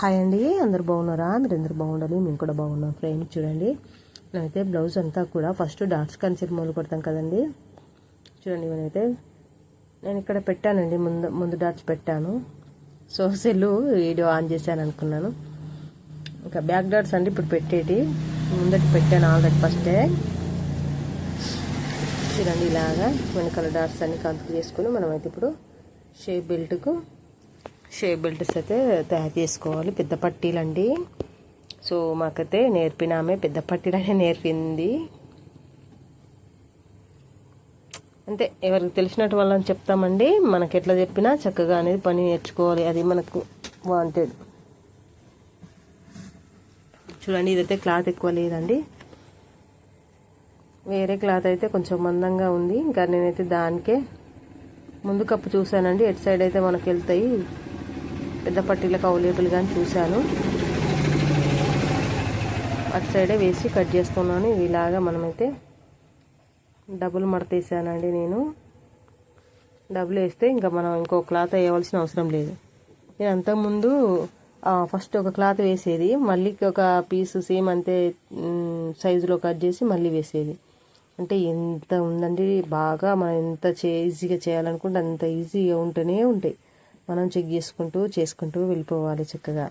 Hi అండి అందరు బాగున్నారా? మీరు అందరు బాగుండాలి మేము కూడా బాగున్నాం ఫ్రెండ్స్ చూడండి. నేనైతే బ్లౌజ్ అంతా కూడా ఫస్ట్ డాట్స్ కన్సిల్ మొదలు కొడతాం కదండి. చూడండి ఇవన్నైతే నేను ఇక్కడ పెట్టానండి ముందు ముందు డాట్స్ పెట్టాను. సో సెల్లు వీడియో ఆన్ చేశాను అనుకున్నాను. ఇంకా బ్యాక్ డాట్స్ అండి ఇప్పుడు పెట్టేటి. ముందటి పెట్టాను ఆల్రెడీ ఫస్టే చూడండి ఇలాగా వెనకాల డాట్స్ అన్ని కంప్లీట్ చేసుకుని మనమైతే ఇప్పుడు షేప్ బెల్ట్కు షేప్ బెల్ట్స్ అయితే తయారు చేసుకోవాలి. పెద్ద పట్టీలండి. సో మాకైతే నేర్పిన ఆమె పెద్ద పట్టీలనే నేర్పింది. అంతే. ఎవరికి తెలిసినట్టు వాళ్ళని చెప్తామండి. మనకి ఎట్లా చెప్పినా చక్కగా అనేది పని నేర్చుకోవాలి. అది మనకు వాంటెడ్ చూడండి ఇదైతే క్లాత్ ఎక్కువ లేదండి. వేరే క్లాత్ అయితే కొంచెం మందంగా ఉంది. ఇంకా నేనైతే దానికే ముందు కప్పు చూసానండి ఎటు సైడ్ అయితే మనకు వెళ్తాయి పెద్ద పట్టీలకు అవైలబుల్ కానీ చూశాను. అటు సైడే వేసి కట్ చేస్తున్నాను. ఇలాగా మనమైతే డబుల్ మడత వేసానండి నేను. డబుల్ వేస్తే ఇంకా మనం ఇంకో క్లాత్ వేయవలసిన అవసరం లేదు. నేను అంతకుముందు ఫస్ట్ ఒక క్లాత్ వేసేది. మళ్ళీ ఒక పీస్ సేమ్ అంతే సైజులో కట్ చేసి మళ్ళీ వేసేది. అంటే ఎంత ఉందండి బాగా మనం ఎంత చే ఈజీగా చేయాలనుకుంటే అంత ఈజీగా ఉంటూనే ఉంటాయి. మనం చెక్ చేసుకుంటూ చేసుకుంటూ వెళ్ళిపోవాలి చక్కగా.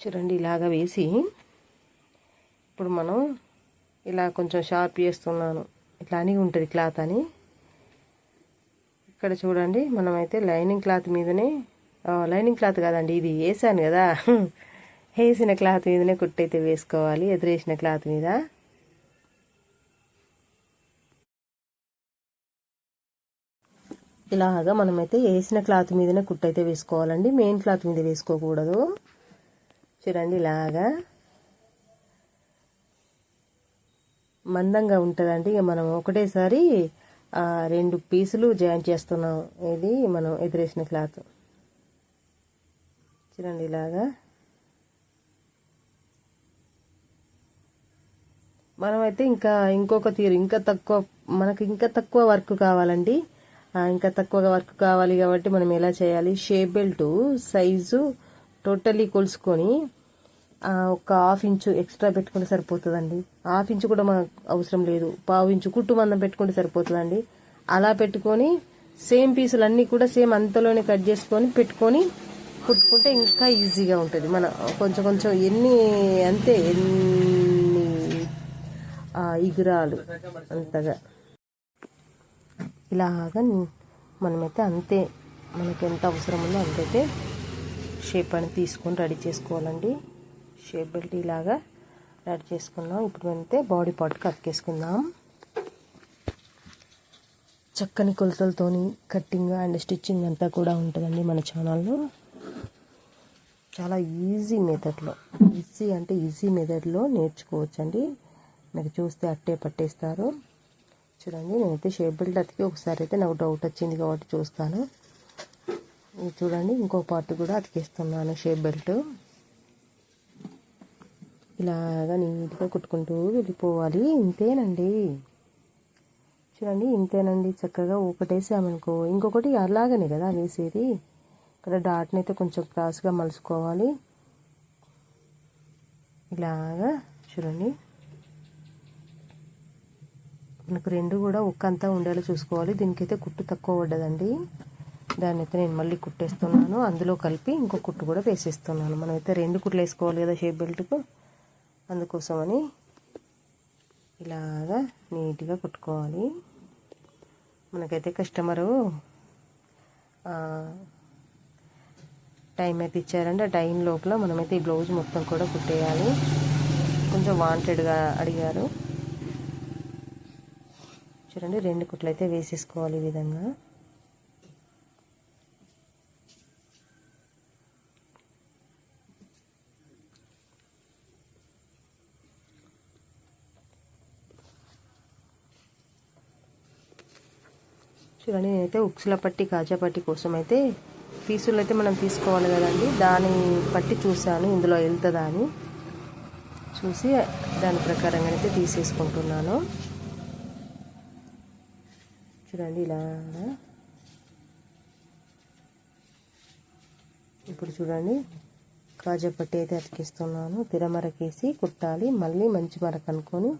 చూడండి ఇలాగా వేసి ఇప్పుడు మనం ఇలా కొంచెం షార్ప్ చేస్తున్నాను. ఇట్లా అని ఉంటుంది క్లాత్ అని. ఇక్కడ చూడండి మనమైతే లైనింగ్ క్లాత్ మీదనే లైనింగ్ క్లాత్ కాదండి ఇది వేసాను కదా. వేసిన క్లాత్ మీదనే కుట్టయితే వేసుకోవాలి ఎదురేసిన క్లాత్ మీద. ఇలాగా మనమైతే వేసిన క్లాత్ మీదనే కుట్టయితే వేసుకోవాలండి. మెయిన్ క్లాత్ మీద వేసుకోకూడదు. చూడండి ఇలాగా. మందంగా ఉంటుందండి. ఇక మనం ఒకటేసారి రెండు పీసులు జాయిన్ చేస్తున్నాం. ఇది మనం ఎదురేసిన క్లాత్. చూడండి ఇలాగా. మనమైతే ఇంకా ఇంకొక తీరు ఇంకా తక్కువ మనకు ఇంకా తక్కువ వర్క్ కావాలండి. ఇంకా తక్కువగా వర్క్ కావాలి కాబట్టి మనం ఎలా చేయాలి? షేప్ బెల్ట్ సైజు టోటల్లీ కొలుసుకొని ఒక హాఫ్ ఇంచు ఎక్స్ట్రా పెట్టుకుంటే సరిపోతుందండి. హాఫ్ ఇంచు కూడా మనకు అవసరం లేదు. పావు ఇంచు కుట్టు మందం పెట్టుకుంటే సరిపోతుందండి. అలా పెట్టుకొని సేమ్ పీసులు అన్నీ కూడా సేమ్ అంతలోనే కట్ చేసుకొని పెట్టుకొని కుట్టుకుంటే ఇంకా ఈజీగా ఉంటుంది. మన కొంచెం కొంచెం ఎన్ని అంతే ఎన్ని ఇగురాలు అంతగా. ఇలాగా మనమైతే అంతే మనకి ఎంత అవసరం ఉందో అంతైతే షేప్ అని తీసుకొని రెడీ చేసుకోవాలండి. షేప్ బెల్ట్ ఇలాగా రెడీ చేసుకున్నాం. ఇప్పుడు అయితే బాడీ పార్ట్కి అతికేసుకుందాం చక్కని కొలతలతోని కట్టింగ్ అండ్ స్టిచ్చింగ్ అంతా కూడా ఉంటుందండి మన ఛానల్లో. చాలా ఈజీ మెథడ్లో ఈజీ అంటే ఈజీ మెథడ్లో నేర్చుకోవచ్చండి. మీరు చూస్తే అట్టే పట్టేస్తారు. చూడండి. నేనైతే షేప్ బెల్ట్ అతికి ఒకసారి అయితే నాకు డౌట్ వచ్చింది కాబట్టి చూస్తాను. ఇది చూడండి ఇంకో పార్ట్ కూడా అతికిస్తున్నాను షేప్ బెల్ట్ ఇలాగా నీట్గా కుట్టుకుంటూ వెళ్ళిపోవాలి. ఇంతేనండి. చూడండి ఇంతేనండి. చక్కగా ఒకటేసామనుకో ఇంకొకటి అలాగనే కదా వేసేది. ఇక్కడ డాట్ని అయితే కొంచెం క్రాస్గా మలుచుకోవాలి. ఇలాగా చూడండి. మనకు రెండు కూడా ఒక్కంతా ఉండేలా చూసుకోవాలి. దీనికైతే కుట్టు తక్కువ పడ్డదండి. దాన్ని అయితే నేను మళ్ళీ కుట్టేస్తున్నాను. అందులో కలిపి ఇంకో కుట్టు కూడా వేసేస్తున్నాను. మనమైతే రెండు కుట్లు వేసుకోవాలి కదా షేప్ బెల్ట్కు. అందుకోసమని ఇలాగా నీట్గా కుట్టుకోవాలి. మనకైతే కస్టమరు టైం అయితే ఇచ్చారంటే ఆ టైం లోపల మనమైతే ఈ బ్లౌజ్ మొత్తం కూడా కుట్టేయాలి. కొంచెం వాంటెడ్గా అడిగారు. చూడండి రెండు కుట్లు అయితే వేసేసుకోవాలి ఈ విధంగా. చూడండి నేనైతే ఉక్సుల పట్టి కాజా పట్టి కోసం అయితే పీసులు అయితే మనం తీసుకోవాలి కదండి. దాని పట్టి చూశాను ఇందులో వెళ్తుందా అని చూసి దాని ప్రకారంగా అయితే తీసేసుకుంటున్నాను. చూడండి ఇలా ఇప్పుడు చూడండి కాజా పట్టి అయితే అతికిస్తున్నాను. తిరమరకేసి కుట్టాలి మళ్ళీ మంచి మరక అనుకొని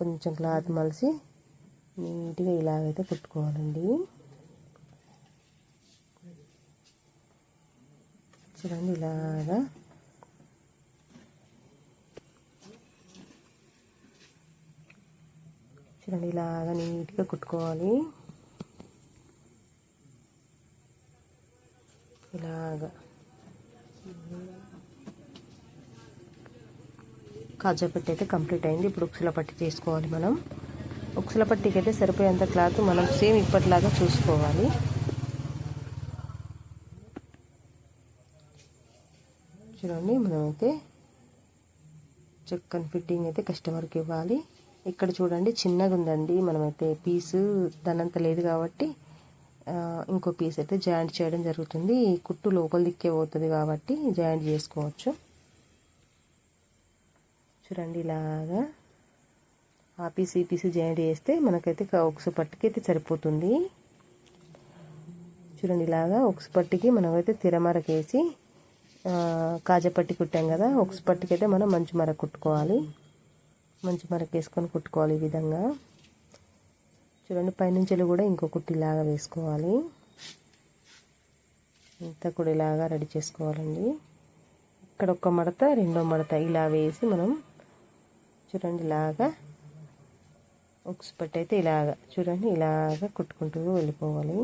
కొంచెం క్లాత్ మలిసి నీట్గా ఇలాగైతే కుట్టుకోవాలండి. చూడండి ఇలాగా చూడండి ఇలాగా నీట్గా కుట్టుకోవాలి. ఇలాగా. కాజా పట్టి అయితే కంప్లీట్ అయింది. ఇప్పుడు ఉక్సుల పట్టి చేసుకోవాలి మనం. ఉక్సుల పట్టికి అయితే సరిపోయేంత క్లాత్ మనం సేమ్ ఇప్పటిలాగా చూసుకోవాలి. చూడండి మనమైతే చక్కని ఫిట్టింగ్ అయితే కస్టమర్కి ఇవ్వాలి. ఇక్కడ చూడండి చిన్నగా ఉందండి మనమైతే పీసు దానంత లేదు కాబట్టి ఇంకో పీస్ అయితే జాయింట్ చేయడం జరుగుతుంది. ఈ కుట్టు లోపల దిక్కే పోతుంది కాబట్టి జాయింట్ చేసుకోవచ్చు. చూడండి ఇలాగా. ఆ పీస్ ఈ పీస్ జాయింట్ చేస్తే మనకైతే ఒకసు పట్టుకి అయితే సరిపోతుంది. చూడండి ఇలాగా ఒకసు పట్టికి మనమైతే తిరమరకేసి కాజపట్టి కుట్టాం కదా ఒకసు పట్టుకైతే మనం మంచి మర కుట్టుకోవాలి. మంచి మరక వేసుకొని కుట్టుకోవాలి ఈ విధంగా. చూడండి పైనుంచి కూడా ఇంకో కుట్టిలాగా వేసుకోవాలి. ఇంత కూడా ఇలాగా రెడీ చేసుకోవాలండి. ఇక్కడ ఒక మడత రెండో మడత ఇలా వేసి మనం చూడండి ఇలాగా ఉక్స్ పట్టి అయితే ఇలాగా చూడండి ఇలాగా కుట్టుకుంటూ వెళ్ళిపోవాలి.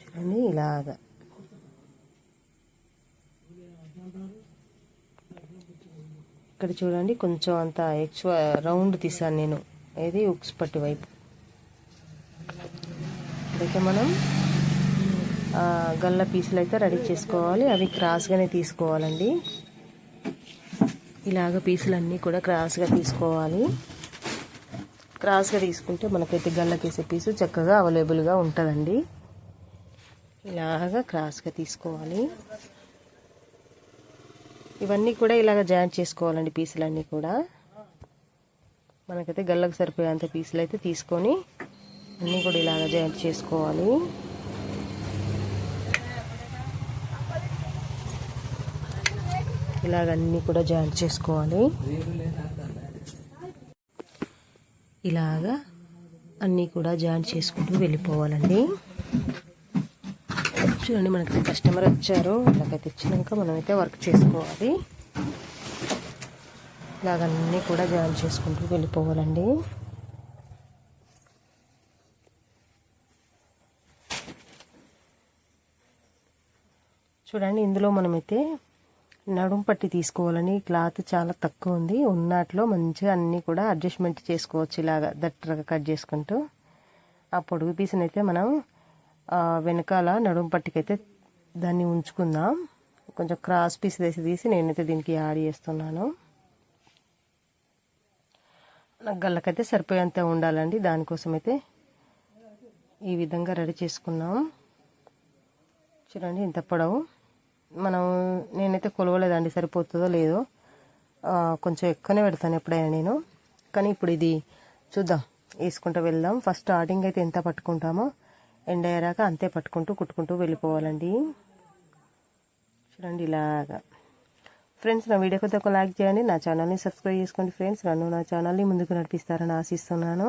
చూడండి ఇలాగా ఇక్కడ చూడండి కొంచెం అంత ఎక్కువ రౌండ్ తీసాను నేను. ఇది ఉక్స్ పట్టి వైపు. అయితే మనం గల్ల పీసులు అయితే రెడీ చేసుకోవాలి. అవి క్రాస్గానే తీసుకోవాలండి. ఇలాగ పీసులన్నీ కూడా క్రాస్గా తీసుకోవాలి. క్రాస్గా తీసుకుంటే మనకైతే గల్లకేసే పీసు చక్కగా అవైలబుల్గా ఉంటుందండి. ఇలాగ క్రాస్గా తీసుకోవాలి. ఇవన్నీ కూడా ఇలాగ జాయింట్ చేసుకోవాలండి పీసులన్నీ కూడా. మనకైతే గల్లకు సరిపోయేంత పీసులు అయితే తీసుకొని అన్నీ కూడా ఇలాగ జాయింట్ చేసుకోవాలి. ఇలాగ అన్నీ కూడా జాయింట్ చేసుకోవాలి. ఇలాగా అన్నీ కూడా జాయింట్ చేసుకుంటూ వెళ్ళిపోవాలండి. చూడండి మనకి కస్టమర్ వచ్చారు. ఇలాగైతే ఇచ్చినాక మనమైతే వర్క్ చేసుకోవాలి. ఇలాగన్నీ కూడా జాయిన్ చేసుకుంటూ వెళ్ళిపోవాలండి. చూడండి ఇందులో మనమైతే నడుం పట్టి తీసుకోవాలని క్లాత్ చాలా తక్కువ ఉంది. ఉన్నట్లో మంచిగా అన్నీ కూడా అడ్జస్ట్మెంట్ చేసుకోవచ్చు ఇలాగ దట్టరగా కట్ చేసుకుంటూ. ఆ పొడుగు పీసునైతే మనం వెనకాల నడుము పట్టికైతే దాన్ని ఉంచుకుందాం. కొంచెం క్రాస్ పీస్ వేసి తీసి నేనైతే దీనికి యాడ్ చేస్తున్నాను. నాకు గల్లకైతే సరిపోయేంత ఉండాలండి. దానికోసం అయితే ఈ విధంగా రెడీ చేసుకున్నాం. చూడండి ఇంత పొడవు. మనం నేనైతే కొలవలేదండి సరిపోతుందో లేదో. కొంచెం ఎక్కువనే పెడతాను ఎప్పుడైనా నేను. కానీ ఇప్పుడు ఇది చూద్దాం వేసుకుంటూ వెళ్దాం. ఫస్ట్ స్టార్టింగ్ అయితే ఎంత పట్టుకుంటామో. ఎండ అయ్యాక అంతే పట్టుకుంటూ కుట్టుకుంటూ వెళ్ళిపోవాలండి. చూడండి ఇలాగా. ఫ్రెండ్స్ నా వీడియో కొద్ది ఒక లైక్ చేయండి నా ఛానల్ని సబ్స్క్రైబ్ చేసుకోండి ఫ్రెండ్స్ నన్ను నా ఛానల్ని ముందుకు నడిపిస్తారని ఆశిస్తున్నాను.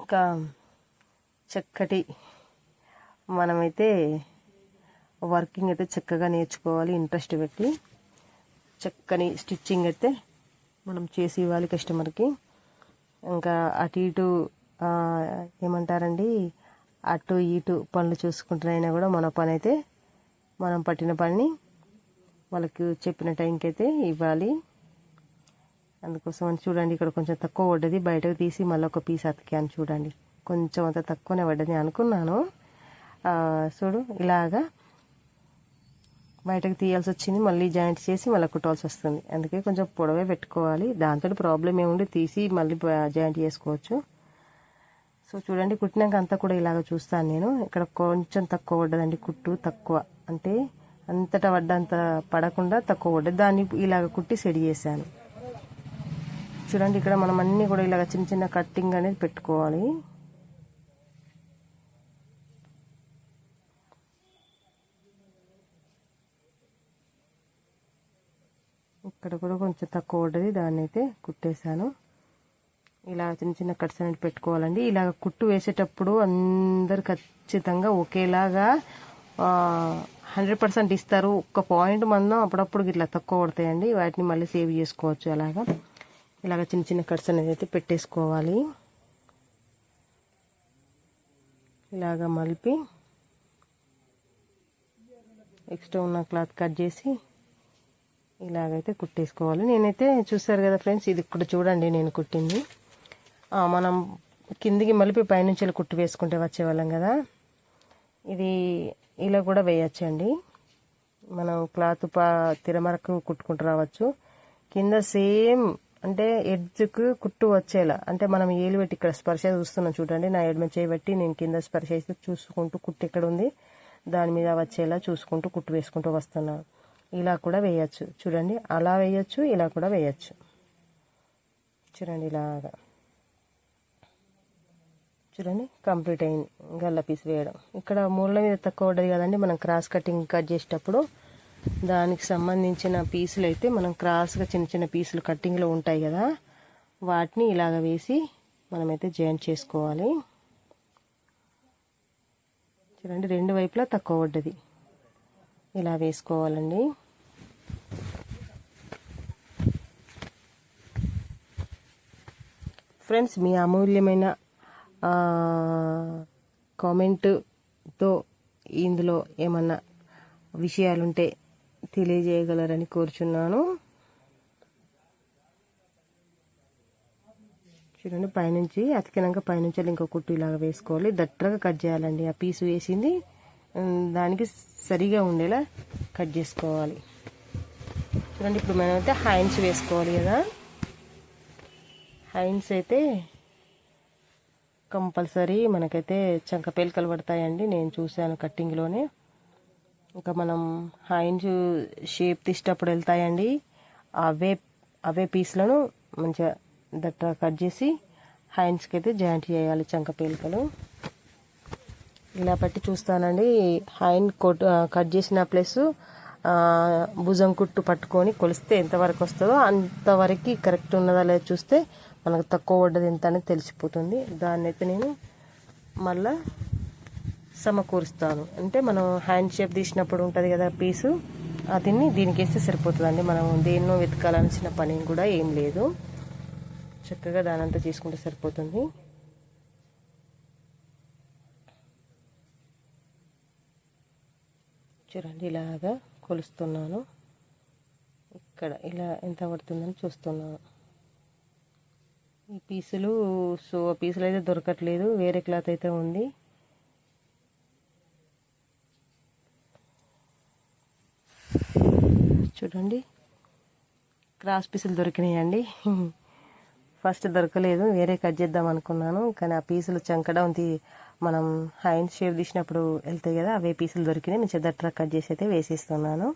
ఇంకా చక్కటి మనమైతే వర్కింగ్ అయితే చక్కగా నేర్చుకోవాలి ఇంట్రెస్ట్ పెట్టి. చక్కని స్టిచ్చింగ్ అయితే మనం చేసి ఇవ్వాలి కస్టమర్కి ఇంకా అటు ఇటు ఏమంటారండి? అటు ఇటు పనులు చూసుకుంటున్నైనా కూడా మన పని అయితే మనం పట్టిన పనిని వాళ్ళకి చెప్పిన టైంకి అయితే ఇవ్వాలి. అందుకోసం అని చూడండి ఇక్కడ కొంచెం తక్కువ పడ్డది బయటకు తీసి మళ్ళీ ఒక పీస్ అతికాను చూడండి. కొంచెం అంత తక్కువనే పడ్డది అనుకున్నాను. చూడు ఇలాగా బయటకు తీయాల్సి వచ్చింది మళ్ళీ జాయింట్ చేసి మళ్ళీ కుట్టాల్సి వస్తుంది. అందుకే కొంచెం పొడవే పెట్టుకోవాలి. దాంతో ప్రాబ్లం ఏముండి తీసి మళ్ళీ జాయింట్ చేసుకోవచ్చు. సో చూడండి కుట్టినాక అంతా కూడా ఇలాగ చూస్తాను నేను. ఇక్కడ కొంచెం తక్కువ పడ్డదండి కుట్టు తక్కువ. అంటే అంతటా పడ్డంత పడకుండా తక్కువ పడ్డది. దాన్ని ఇలాగ కుట్టి సెడి చేశాను. చూడండి ఇక్కడ మనం అన్నీ కూడా ఇలాగ చిన్న చిన్న కట్టింగ్ అనేది పెట్టుకోవాలి. ఇక్కడ కూడా కొంచెం తక్కువ పడ్డది దాన్ని అయితే కుట్టేశాను. ఇలా చిన్న చిన్న కట్స్ అనేది పెట్టుకోవాలండి. ఇలా కుట్టు వేసేటప్పుడు అందరు ఖచ్చితంగా ఒకేలాగా హండ్రెడ్ పర్సెంట్ ఇస్తారు. ఒక్క పాయింట్ మందం అప్పుడప్పుడు ఇట్లా తక్కువ పడతాయండి. వాటిని మళ్ళీ సేవ్ చేసుకోవచ్చు అలాగా. ఇలాగ చిన్న చిన్న కట్స్ అనేది అయితే పెట్టేసుకోవాలి. ఇలాగ మలిపి ఎక్స్ట్రా ఉన్న క్లాత్ కట్ చేసి ఇలాగైతే కుట్టేసుకోవాలి. నేనైతే చూసారు కదా ఫ్రెండ్స్ ఇది ఇక్కడ చూడండి నేను కుట్టింది. మనం కిందికి మలిపి పైనుంచి కుట్టు వేసుకుంటే వచ్చేవాళ్ళం కదా. ఇది ఇలా కూడా వేయచ్చండి. మనం క్లాత్ పా తిరమరకు కుట్టుకుంటూ రావచ్చు. కింద సేమ్ అంటే ఎడ్జ్కు కుట్టు వచ్చేలా. అంటే మనం ఏలు పెట్టి ఇక్కడ స్పర్శ చూస్తున్నాం చూడండి. నా ఎడమ చేయబట్టి నేను కింద స్పర్శ అయితే చూసుకుంటూ కుట్టు ఎక్కడ ఉంది? దాని మీద వచ్చేలా చూసుకుంటూ కుట్టు వేసుకుంటూ వస్తున్నాను ఇలా కూడా వేయచ్చు. చూడండి. అలా వేయచ్చు ఇలా కూడా వేయచ్చు. చూడండి ఇలాగా. చూడండి కంప్లీట్ అయింది. గల్ల పీస్ వేయడం. ఇక్కడ మూల మీద తక్కువ ఉంటుంది కదండి మనం క్రాస్ కటింగ్ కట్ చేసేటప్పుడు. దానికి సంబంధించిన పీసులు అయితే మనం క్రాస్గా చిన్న చిన్న పీసులు కట్టింగ్లో ఉంటాయి కదా వాటిని ఇలాగ వేసి మనమైతే జాయింట్ చేసుకోవాలి. చూడండి రెండు వైపులా తక్కువ పడ్డది. ఇలా వేసుకోవాలండి. ఫ్రెండ్స్ మీ అమూల్యమైన కామెంట్తో ఇందులో ఏమన్నా విషయాలుంటే తెలియజేయగలరని కోరుచున్నాను. చూడండి పైనుంచి అతికినాక పైనుంచి ఇంకో కుట్టు ఇలాగ వేసుకోవాలి. దట్టగా కట్ చేయాలండి. ఆ పీసు వేసింది దానికి సరిగా ఉండేలా కట్ చేసుకోవాలి. చూడండి ఇప్పుడు మనం అయితే హైన్స్ వేసుకోవాలి కదా. హైన్స్ అయితే కంపల్సరీ మనకైతే చంక పేలికలు పడతాయండి. నేను చూశాను కట్టింగ్లోనే. ఇంకా మనం హైన్స్ షేప్ తీసేటప్పుడు వెళ్తాయండి. అవే అవే పీస్లను మంచిగా దట్ట కట్ చేసి హైన్స్కి అయితే జాయింట్ చేయాలి చంక పేలికలు. ఇలా బట్టి చూస్తానండి. హైన్ కట్ చేసిన ప్లస్ భుజం కుట్టు పట్టుకొని కొలిస్తే ఎంతవరకు వస్తుందో అంతవరకు కరెక్ట్ ఉన్నదా లేదా చూస్తే మనకు తక్కువ పడ్డది ఎంత అనేది తెలిసిపోతుంది. దాన్ని అయితే నేను మళ్ళా సమకూరుస్తాను. అంటే మనం హ్యాండ్ షేప్ తీసినప్పుడు ఉంటుంది కదా పీసు అదిని దీనికి వేస్తే సరిపోతుందండి. మనం దేన్నో వెతకాల్సిన పని కూడా ఏం లేదు. చక్కగా దానంతా చేసుకుంటే సరిపోతుంది. చూడండి ఇలాగా కొలుస్తున్నాను. ఇక్కడ ఇలా ఎంత పడుతుందని చూస్తున్నాను. ఈ పీసులు సో పీసులు అయితే దొరకట్లేదు. వేరే క్లాత్ అయితే ఉంది. చూడండి. క్రాస్ పీసులు దొరికినాయండి. ఫస్ట్ దొరకలేదు. వేరే కట్ చేద్దాం అనుకున్నాను. కానీ ఆ పీసులు చంకడం మనం హైన్ షేప్ తీసినప్పుడు వెళ్తాయి కదా అవే పీసులు దొరికినాయి. నేను చెద్దట్రా కట్ చేసి అయితే వేసిస్తున్నాను.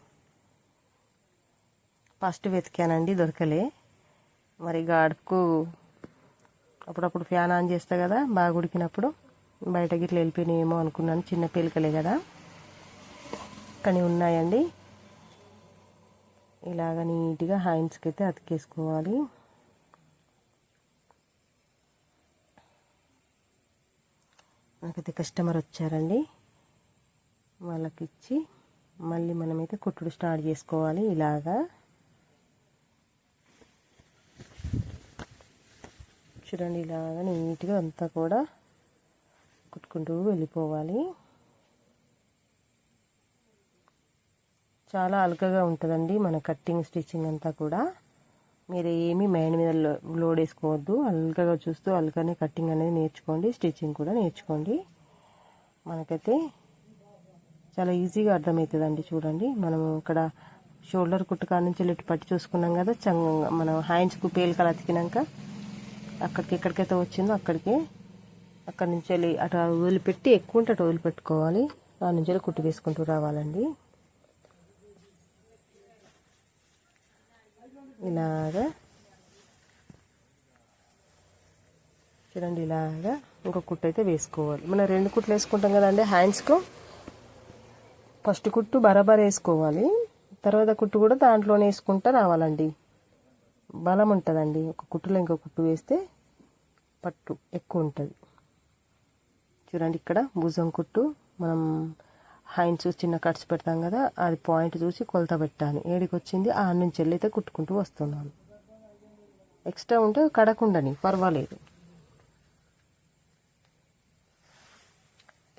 ఫస్ట్ వెతికానండి. దొరకలే. మరి గాడుకు అప్పుడప్పుడు ఫ్యాన్ ఆన్ చేస్తా కదా బాగా ఉడికినప్పుడు బయట గిట్ల వెళ్ళిపోయినాయేమో అనుకున్నాను. చిన్న పిలకలే కదా. కానీ ఉన్నాయండి. ఇలాగ నీట్గా హ్యాండ్స్కి అయితే అతికేసుకోవాలి. నాకైతే కస్టమర్ వచ్చారండి. వాళ్ళకి ఇచ్చి మళ్ళీ మనమైతే కుట్టుడు స్టార్ట్ చేసుకోవాలి ఇలాగా. చూడండి ఇలాగా నీట్గా అంతా కూడా కుట్టుకుంటూ వెళ్ళిపోవాలి. చాలా అలకగా ఉంటుందండి మన కట్టింగ్ స్టిచ్చింగ్ అంతా కూడా. మీరు ఏమీ మైండ్ మీద లోడ్ వేసుకోవద్దు. అల్కగా చూస్తూ అల్కనే కట్టింగ్ అనేది నేర్చుకోండి స్టిచ్చింగ్ కూడా నేర్చుకోండి. మనకైతే చాలా ఈజీగా అర్థమవుతుందండి చూడండి. మనం ఇక్కడ షోల్డర్ కుట్టుకాడ నుంచి ఇటు పట్టి చూసుకున్నాం కదా చంగ మనం హ్యాండ్స్కు పేలికలు అతికినాక అక్కడికి ఎక్కడికైతే వచ్చిందో అక్కడికి అక్కడి నుంచి వెళ్ళి అటు వదిలిపెట్టి ఎక్కువ ఉంటే అటు వదిలిపెట్టుకోవాలి. దాని నుంచి వెళ్ళి కుట్టు వేసుకుంటూ రావాలండి. ఇలాగా. చూడండి ఇలాగా ఇంకొక కుట్టు అయితే వేసుకోవాలి. మనం రెండు కుట్లు వేసుకుంటాం కదండి హ్యాండ్స్కు ఫస్ట్ కుట్టు బరాబర్ వేసుకోవాలి. తర్వాత కుట్టు కూడా దాంట్లోనే వేసుకుంటూ రావాలండి. బలం ఉంటుందండి. ఒక కుట్టులో ఇంకో కుట్టు వేస్తే పట్టు ఎక్కువ ఉంటుంది. చూడండి ఇక్కడ భుజం కుట్టు. మనం హ్యాండ్స్ చిన్న కట్స్ పెడతాం కదా అది పాయింట్ చూసి కొలత పెట్టాను ఏడికి వచ్చింది ఆ నుంచి వెళ్ళి అయితే కుట్టుకుంటూ వస్తున్నాను. ఎక్స్ట్రా ఉంటే కడకుండని పర్వాలేదు.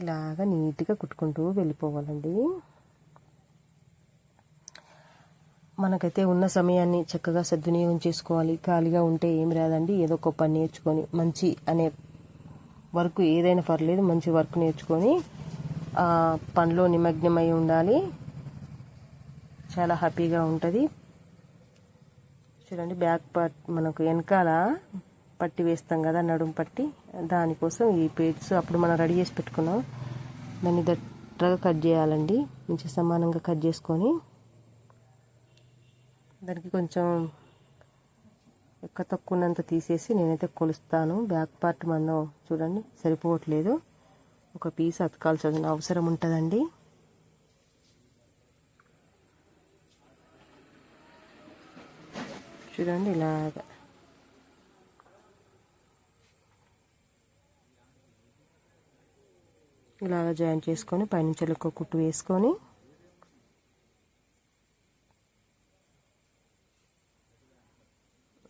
ఇలాగా నీట్గా కుట్టుకుంటూ వెళ్ళిపోవాలండి. మనకైతే ఉన్న సమయాన్ని చక్కగా సద్వినియోగం చేసుకోవాలి. ఖాళీగా ఉంటే ఏం రాదండి. ఏదో ఒక పని నేర్చుకొని మంచి అనే వర్క్ ఏదైనా పర్లేదు మంచి వర్క్ నేర్చుకొని పనిలో నిమగ్నమై ఉండాలి. చాలా హ్యాపీగా ఉంటుంది. చూడండి బ్యాక్ పార్ట్ మనకు వెనకాల పట్టి వేస్తాం కదా నడుము పట్టి. దానికోసం ఈ పేడ్స్ అప్పుడు మనం రెడీ చేసి పెట్టుకున్నాం. దాన్ని దట్టగా కట్ చేయాలండి. మంచి సమానంగా కట్ చేసుకొని దానికి కొంచెం ఎక్క తక్కువనంత తీసేసి నేనైతే కొలుస్తాను. బ్యాక్ పార్ట్ మనం చూడండి సరిపోవట్లేదు. ఒక పీస్ అతకాల్సిన అవసరం ఉంటుందండి. చూడండి ఇలాగా. ఇలాగ జాయిన్ చేసుకొని పైనుంచి ఒక కుట్టు వేసుకొని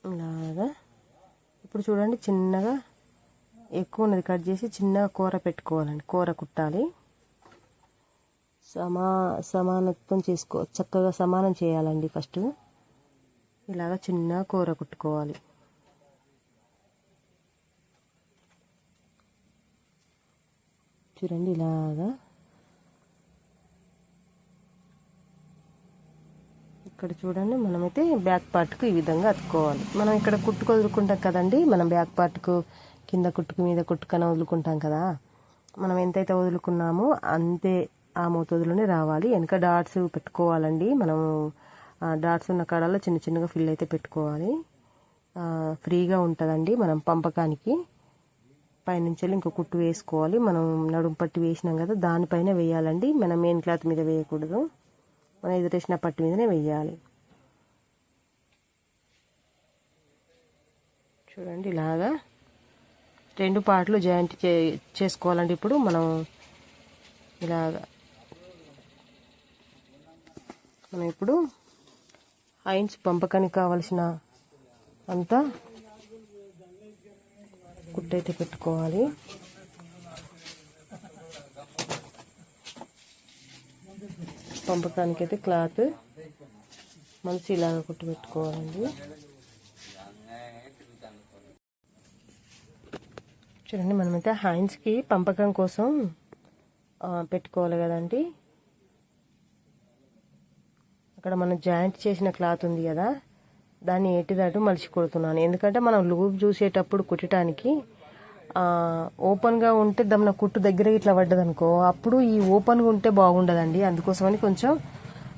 ఇలాగా ఇప్పుడు చూడండి చిన్నగా ఎక్కువ ఉన్నది. కట్ చేసి చిన్నగా కూర పెట్టుకోవాలండి. కూర కుట్టాలి. సమా సమానత్వం చేసుకో చక్కగా సమానం చేయాలండి ఫస్ట్. ఇలాగ చిన్న కూర కుట్టుకోవాలి. చూడండి ఇలాగా ఇక్కడ చూడండి మనమైతే బ్యాక్ పార్ట్కు ఈ విధంగా అతుక్కోవాలి. మనం ఇక్కడ కుట్టుకు వదులుకుంటాం కదండి మనం బ్యాక్ పార్ట్కు కింద కుట్టుకు మీద కుట్టుకన వదులుకుంటాం కదా. మనం ఎంతైతే వదులుకున్నామో అంతే ఆ మోతదులోనే రావాలి. వెనక డాట్స్ పెట్టుకోవాలండి. మనం డాట్స్ ఉన్న కాడల్లో చిన్న చిన్నగా ఫిల్ అయితే పెట్టుకోవాలి. ఫ్రీగా ఉంటుందండి మనం పంపకానికి. పైనుంచి ఇంకో కుట్టు వేసుకోవాలి. మనం నడుము పట్టి వేసినాం కదా దానిపైన వేయాలండి. మనం మెయిన్ క్లాత్ మీద వేయకూడదు. మనం ఎదురేసిన పట్టు మీదనే వేయాలి చూడండి ఇలాగా రెండు పార్ట్లు జాయింట్ చే చేసుకోవాలండి ఇప్పుడు మనం ఇలాగా. మనం ఇప్పుడు హైన్స్ పంపకానికి కావలసిన అంతా కుట్టయితే పెట్టుకోవాలి. పంపడానికి అయితే క్లాత్ మంచి ఇలాగ కుట్టు పెట్టుకోవాలండి. చూడండి మనమైతే హ్యాండ్స్కి పంపకం కోసం పెట్టుకోవాలి కదండి. అక్కడ మనం జాయింట్ చేసిన క్లాత్ ఉంది కదా దాన్ని ఎట్టిదట్టు మలిచి కొడుతున్నాను. ఎందుకంటే మనం లూప్ చూసేటప్పుడు కుట్టడానికి ఓపెన్గా ఉంటే దమ్న కుట్టు దగ్గర ఇట్లా పడ్డది అనుకో అప్పుడు ఈ ఓపెన్గా ఉంటే బాగుండదండి. అందుకోసమని కొంచెం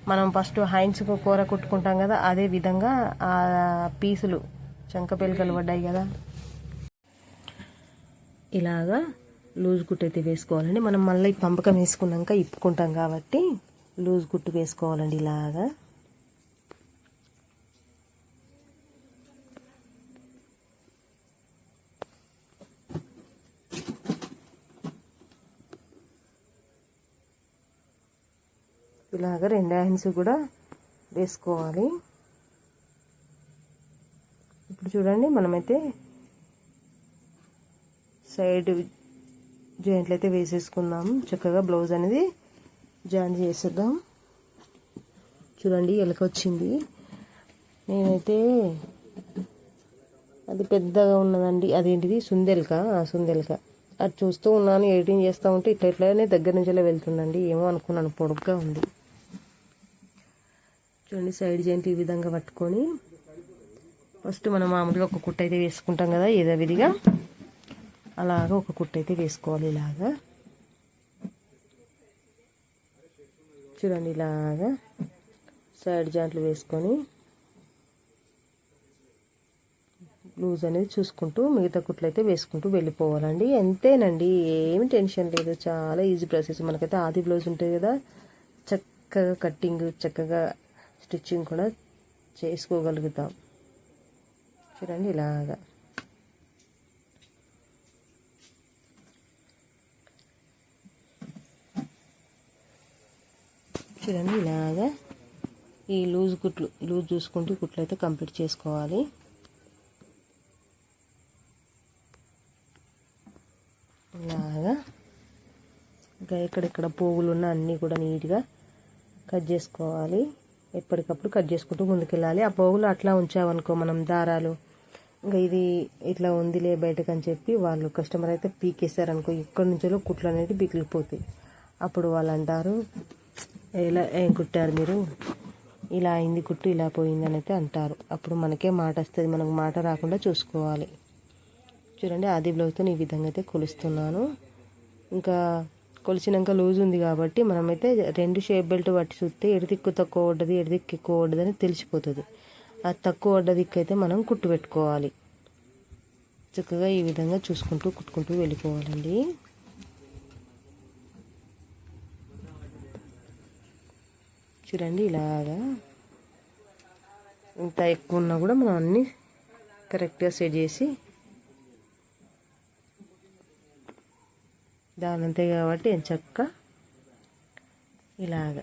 మనం ఫస్ట్ హైన్స్ కూర కుట్టుకుంటాం కదా అదే విధంగా ఆ పీసులు చంక పెలికలు పడ్డాయి కదా. ఇలాగా లూజ్ కుట్టు అయితే వేసుకోవాలండి. మనం మళ్ళీ పంపకం వేసుకున్నాక ఇప్పుకుంటాం కాబట్టి లూజ్ కుట్టు వేసుకోవాలండి ఇలాగా. ఇలాగ రెండు హ్యాండ్స్ కూడా వేసుకోవాలి. ఇప్పుడు చూడండి మనమైతే సైడ్ జాయింట్లు అయితే వేసేసుకుందాం. చక్కగా బ్లౌజ్ అనేది జాయిన్ చేసేద్దాం. చూడండి ఎలక వచ్చింది. నేనైతే అది పెద్దగా ఉన్నదండి. అదేంటిది? సుందెలక. సుందెలక. అది చూస్తూ ఉన్నాను ఎడిటింగ్ చేస్తూ ఉంటే ఇట్లా ఇట్లానే దగ్గర నుంచి వెళ్తుందండి. ఏమో అనుకున్నాను పొడుగ్గా ఉంది. చూడండి సైడ్ జాయింట్ ఈ విధంగా పట్టుకొని ఫస్ట్ మనం మామూలుగా ఒక కుట్ట అయితే వేసుకుంటాం కదా ఏదో విధిగా. అలాగా ఒక కుట్ట అయితే వేసుకోవాలి ఇలాగా. చూడండి ఇలాగా సైడ్ జాయింట్లు వేసుకొని లూజ్ అనేది చూసుకుంటూ మిగతా కుట్లు అయితే వేసుకుంటూ వెళ్ళిపోవాలండి. అంతేనండి ఏమి టెన్షన్ లేదు. చాలా ఈజీ ప్రాసెస్. మనకైతే ఆది బ్లౌజ్ ఉంటుంది కదా చక్కగా కట్టింగ్ చక్కగా స్టిచ్చింగ్ కూడా చేసుకోగలుగుతాం. చూడండి ఇలాగా. చూడండి ఇలాగా ఈ లూజ్ కుట్లు లూజ్ చూసుకుంటూ కుట్లు అయితే కంప్లీట్ చేసుకోవాలి. ఇలాగా. ఇంకా ఎక్కడెక్కడ పోగులు ఉన్న అన్నీ కూడా నీట్గా కట్ చేసుకోవాలి. ఎప్పటికప్పుడు కట్ చేసుకుంటూ ముందుకెళ్ళాలి. ఆ పోగులు అట్లా ఉంచామనుకో మనం దారాలు. ఇంకా ఇది ఇట్లా ఉందిలే బయటకు అని చెప్పి వాళ్ళు కస్టమర్ అయితే పీకేశారనుకో ఇక్కడి నుంచో కుట్లు అనేది పీకిలిపోతాయి అప్పుడు వాళ్ళు అంటారు ఎలా ఏం కుట్టారు మీరు? ఇలా అయింది కుట్టు ఇలా పోయింది అని అయితే అంటారు. అప్పుడు మనకే మాట వస్తుంది. మనకు మాట రాకుండా చూసుకోవాలి. చూడండి ఆది బ్లౌజ్తో ఈ విధంగా అయితే కొలుస్తున్నాను. ఇంకా కొలిచినాక లూజ్ ఉంది కాబట్టి మనమైతే రెండు షేప్ బెల్ట్ పట్టి చూస్తే ఎడదిక్కు తక్కువ పడ్డది ఎడదిక్కు ఎక్కువ పడ్డది అని తెలిసిపోతుంది. ఆ తక్కువ పడ్డ దిక్కు అయితే మనం కుట్టు పెట్టుకోవాలి. చక్కగా ఈ విధంగా చూసుకుంటూ కుట్టుకుంటూ వెళ్ళిపోవాలండి. చూడండి ఇలాగా ఇంత ఎక్కువ ఉన్నా కూడా మనం అన్నీ కరెక్ట్గా సెట్ చేసి దాని అంతే కాబట్టి నేను చక్క. ఇలాగ.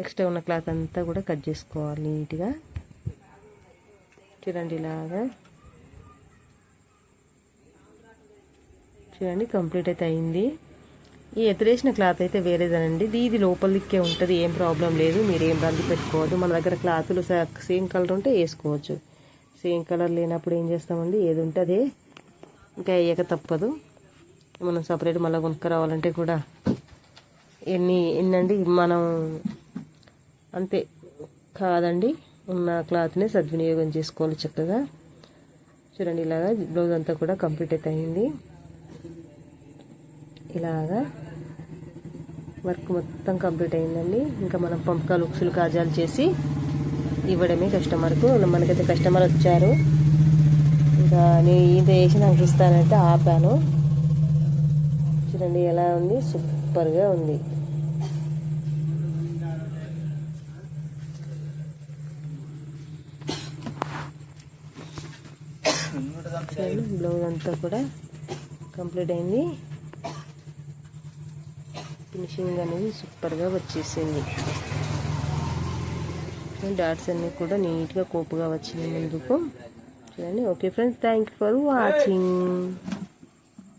ఎక్స్ట్రా ఉన్న క్లాత్ అంతా కూడా కట్ చేసుకోవాలి నీట్గా. చూడండి ఇలాగా. చూడండి కంప్లీట్ అయితే అయింది. ఈ ఎత్తరేసిన క్లాత్ అయితే వేరేదనండి. ఇది లోపలికే ఉంటుంది ఏం ప్రాబ్లం లేదు. మీరు ఏం రంది పెట్టుకోవద్దు. మన దగ్గర క్లాతులు సేమ్ కలర్ ఉంటే వేసుకోవచ్చు. సేమ్ కలర్ లేనప్పుడు ఏం చేస్తామండి? ఏది ఉంటే అదే ఇంకా వేయక తప్పదు. మనం సపరేట్ మళ్ళీ కొనుక్కరావాలంటే కూడా ఎన్ని ఎన్నండి? మనం అంతే కాదండి. ఉన్న క్లాత్ని సద్వినియోగం చేసుకోవాలి చక్కగా. చూడండి ఇలాగా బ్లౌజ్ అంతా కూడా కంప్లీట్ అయితే అయింది ఇలాగా వర్క్ మొత్తం కంప్లీట్ అయిందండి. ఇంకా మనం పంపకాలు ఉక్సులు కాజాలు చేసి ఇవ్వడమే కస్టమర్కు మనకైతే కస్టమర్ వచ్చారు. ఇంకా నేను ఇంత చేసి నాకు ఇస్తానంటే ఆపాను. చూడండి ఎలా ఉంది? సూపర్గా ఉంది. బ్లౌజ్ అంతా కూడా కంప్లీట్ అయింది. ఫినిషింగ్ అనేది సూపర్గా వచ్చేసింది. డాట్స్ అన్నీ కూడా నీట్గా కోపుగా వచ్చింది ముందుకు చూడండి okay friends thank you for watching